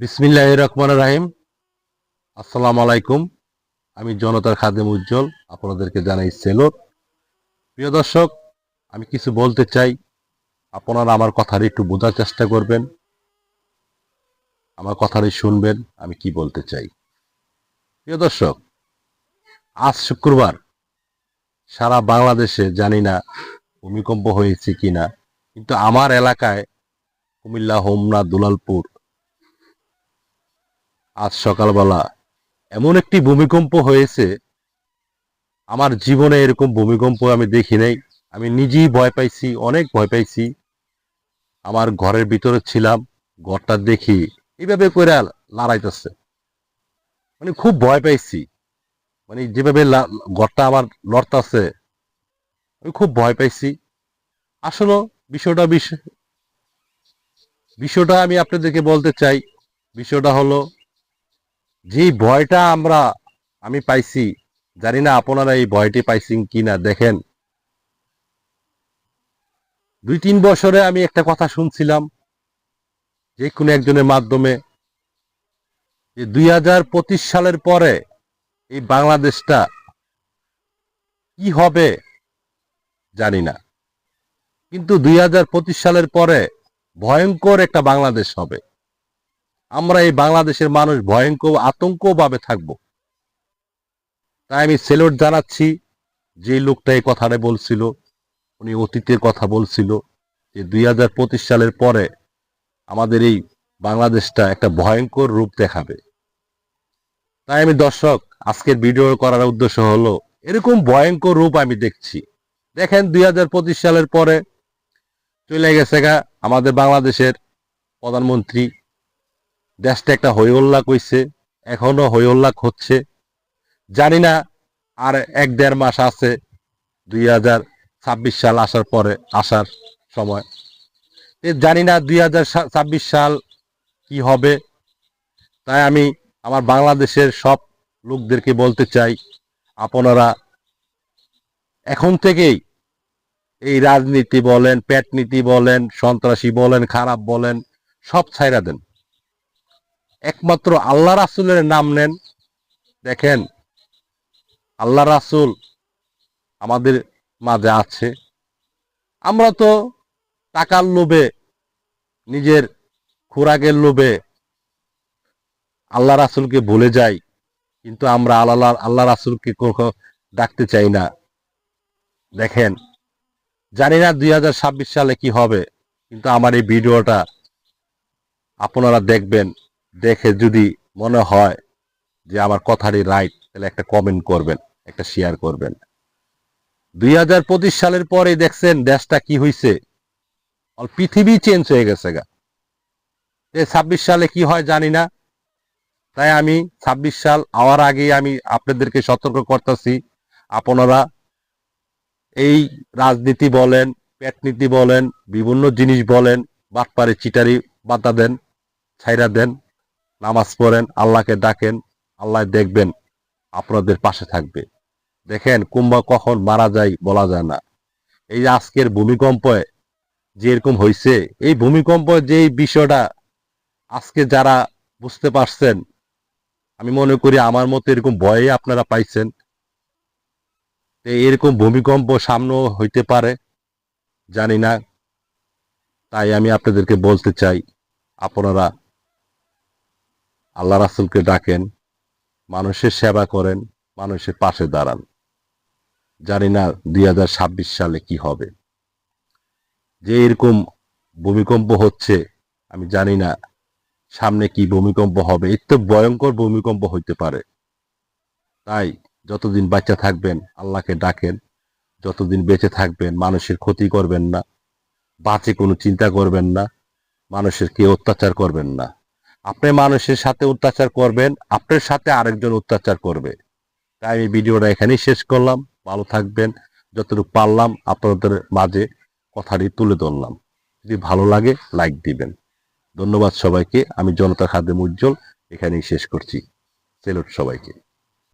বিসমিল্লাহ রহমান রাহিম। আসসালাম আলাইকুম। আমি জনতার খাদেম উজ্জ্বল, আপনাদেরকে জানাই সেলোর প্রিয় দর্শক, আমি কিছু বলতে চাই। আপনারা আমার কথার একটু বোঝার চেষ্টা করবেন। আমার কথাটাই শুনবেন, আমি কি বলতে চাই। প্রিয় দর্শক, আজ শুক্রবার। সারা বাংলাদেশে জানি না ভূমিকম্প হয়েছে কিনা, কিন্তু আমার এলাকায় কুমিল্লা, হোমনা, দুলালপুর আজ সকালবেলা এমন একটি ভূমিকম্প হয়েছে, আমার জীবনে এরকম ভূমিকম্প আমি দেখি নাই। আমি নিজেই ভয় পাইছি, অনেক ভয় পাইছি। আমার ঘরের ভিতরে ছিলাম, ঘরটা দেখি এইভাবে করে লড়াইতেছে। মানে খুব ভয় পাইছি। মানে যেভাবে ঘরটা আমার লড়তাছে, আমি খুব ভয় পাইছি। আসলে বিষয়টা বিষয় বিষয়টা আমি আপনাদেরকে বলতে চাই, বিষয়টা হলো যে ভয়টা আমরা, আমি পাইছি, জানি না আপনারা এই ভয়টি পাইছেন কিনা দেখেন। দুই তিন বছরে আমি একটা কথা শুনছিলাম, যে কোনো একজনের মাধ্যমে, যে দুই হাজার পঁচিশ সালের পরে এই বাংলাদেশটা কি হবে, জানি না। কিন্তু দুই হাজার পঁচিশ সালের পরে ভয়ঙ্কর একটা বাংলাদেশ হবে। আমরা এই বাংলাদেশের মানুষ ভয়ঙ্কর আতঙ্কভাবে থাকব। তাই আমি সেলুট জানাচ্ছি, যে লোকটা এই কথাটা বলছিল, উনি অতীতের কথা বলছিল, যে দুই হাজার পঁচিশ সালের পরে আমাদের এই বাংলাদেশটা একটা ভয়ঙ্কর রূপ দেখাবে। তাই আমি দর্শক, আজকের ভিডিও করার উদ্দেশ্য হলো, এরকম ভয়ঙ্কর রূপ আমি দেখছি। দেখেন দুই হাজার পঁচিশ সালের পরে চলে গেছে গা আমাদের বাংলাদেশের প্রধানমন্ত্রী দেশটা একটা হইহল্লা কইছে, এখনও হইহল্লা হচ্ছে। জানি না আর এক দেড় মাস আছে, দুই হাজার ছাব্বিশ সাল আসার পরে, আসার সময়। জানি না দুই হাজার ছাব্বিশ সাল কি হবে। তাই আমি আমার বাংলাদেশের সব লোকদেরকে বলতে চাই, আপনারা এখন থেকেই এই রাজনীতি বলেন পেটনীতি বলেন, সন্ত্রাসী বলেন, খারাপ বলেন, সব ছাইরা দেন। একমাত্র আল্লাহ রাসুলের নাম নেন। দেখেন, আল্লাহ রাসুল আমাদের মাঝে আছে। আমরা তো টাকার লোভে, নিজের খোরাকের লোভে আল্লাহ রাসুলকে ভুলে যাই, কিন্তু আমরা আল্লাহ আল্লাহ রাসুলকে কখনো ডাকতে চাই না। দেখেন, জানি না দুই হাজার ছাব্বিশ সালে কি হবে, কিন্তু আমার এই ভিডিওটা আপনারা দেখবেন। দেখে যদি মনে হয় যে আমার কথাটি রাইট তাহলে একটা কমেন্ট করবেন, একটা শেয়ার করবেন। দুই হাজার পঁচিশ সালের পরে দেখছেন দেশটা কি হয়েছে পৃথিবী চেঞ্জ হয়ে গেছে গা। ছাব্বিশ সালে কি হয় জানি না। তাই আমি ছাব্বিশ সাল আওয়ার আগে আমি আপনাদেরকে সতর্ক করতেছি। আপনারা এই রাজনীতি বলেন পেটনীতি বলেন, বিভিন্ন জিনিস বলেন, বাটপারে চিটারি বাতা দেন, ছাইরা দেন। নামাজ পড়েন, আল্লাহকে ডাকেন, আল্লাহ দেখবেন আপনাদের পাশে থাকবে। দেখেন, কুম্ভা কখন মারা যায় বলা যায় না। এই আজকের ভূমিকম্পে যে এরকম হয়েছে এই ভূমিকম্প যে বিষয়টা আজকে যারা বুঝতে পারছেন, আমি মনে করি আমার মতো এরকম ভয়ে আপনারা পাইছেন। এরকম ভূমিকম্প সামনেও হইতে পারে, জানি না। তাই আমি আপনাদেরকে বলতে চাই, আপনারা আল্লাহ রাসুলকে ডাকেন, মানুষের সেবা করেন, মানুষের পাশে দাঁড়ান। জানি না দুই হাজার ছাব্বিশ সালে কি হবে। যে এরকম ভূমিকম্প হচ্ছে, আমি জানি না সামনে কি ভূমিকম্প হবে। এর তো ভয়ঙ্কর ভূমিকম্প হইতে পারে। তাই যতদিন বাচ্চা থাকবেন, আল্লাহকে ডাকেন। যতদিন বেঁচে থাকবেন, মানুষের ক্ষতি করবেন না। বাঁচে কোনো চিন্তা করবেন না। মানুষের কে অত্যাচার করবেন না। আপনি মানুষের সাথে অত্যাচার করবেন, আপনার সাথে আরেকজন অত্যাচার করবে। তাই আমি ভিডিওটা এখানেই শেষ করলাম। ভালো থাকবেন। যতটুকু পারলাম আপনাদের মাঝে কথাটি তুলে ধরলাম। যদি ভালো লাগে, লাইক দিবেন। ধন্যবাদ সবাইকে। আমি জনতা খাদেম উজ্জ্বল। এখানেই শেষ করছি। সেলুট সবাইকে।